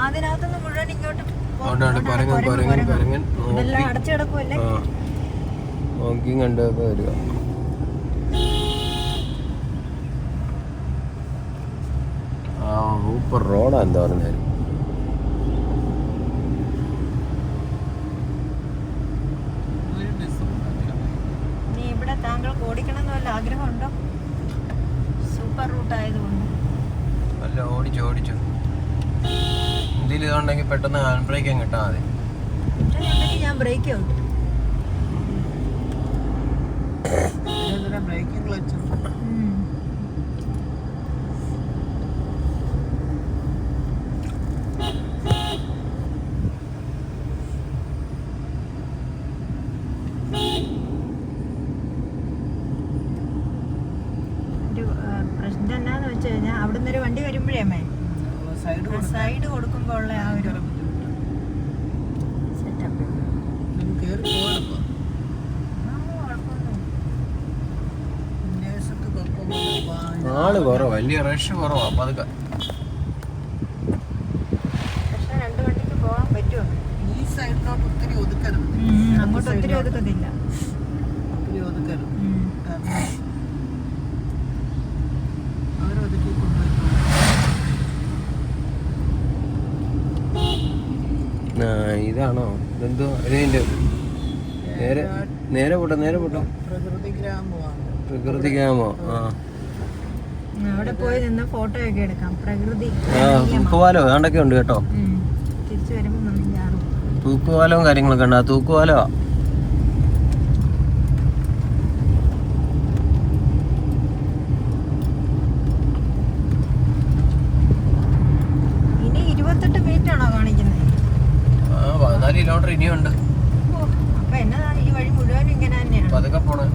അതിനകത്തുനിന്ന് മുഴുവൻ ഇങ്ങോട്ട് പോ- അതുകൊണ്ടാണ് കുരങ്ങൻ കുരങ്ങൻ കുരങ്ങൻ ഇതെല്ലാം നോക്കി. അടച്ചു കിടക്കുമല്ലേ ആ. കണ്ടൊക്കെ വരിക. ആ സൂപ്പർ റോഡാ എന്താ പറഞ്ഞാലും നീ ഇവിടെ താങ്കൾക്ക് ഓടിക്കണം എന്ന് വല്ല ആഗ്രഹമുണ്ടോ? സൂപ്പർ റൂട്ട് ആയതുകൊണ്ട് അല്ല ഓടിച്ചു ഓടിച്ചു. എന്തെങ്കിലും ഇതുണ്ടെങ്കിൽ പെട്ടെന്ന് ഹാൻഡ് ബ്രേക്ക് അങ്ങ് ഇട്ടാൽ മതി. ഞാൻ ബ്രേക്ക് ഔട്ട് ബ്രേക്കിംഗ് ക്ലച്ച് പ്രശ്നം എന്നാന്ന് വെച്ച് കഴിഞ്ഞാൽ അവിടുന്ന് ഒരു വണ്ടി വരുമ്പോഴേ അമ്മേ സൈഡ് കൊടുക്കുമ്പോൾ ഉള്ള ആ ഒരു സെറ്റപ്പ് ആൾ കുറവാ വലിയ റഷ് കുറവാ അപ്പൊ അതൊക്കെ പക്ഷെ രണ്ട് വണ്ടിക്ക് പോകാൻ പറ്റുമോ? ഈ സൈഡിലോട്ട് ഒത്തിരി ഒതുക്കരുത്. അങ്ങോട്ട് ഒത്തിരി ഒതുക്കത്തില്ല. ഒത്തിരി ഒതുക്കരുത്. കാരണം ഇതാണോ? ഇതെന്തോ? നേരെ നേരെ പോട്ടെ നേരെ പോട്ടെ. പ്രകൃതി ഗ്രാമോ ആ. അവിടെ പോയി നിന്ന് ഫോട്ടോ ഒക്കെ എടുക്കാം. പ്രകൃതി ആ തൂക്കുപാലോ? അതാണ്ടൊക്കെ ഉണ്ട് കേട്ടോ. തിരിച്ചു വരുമ്പോൾ തൂക്കുപാലവും കാര്യങ്ങളൊക്കെ ഉണ്ട്. ആ തൂക്കുപാലോ? കിലോമീറ്റർ ഇനിയുണ്ട്. അപ്പൊ എന്നതാണ് ഈ വഴി മുഴുവൻ ഇങ്ങനെ തന്നെയാണ്? പതുക്കെ പോണേ.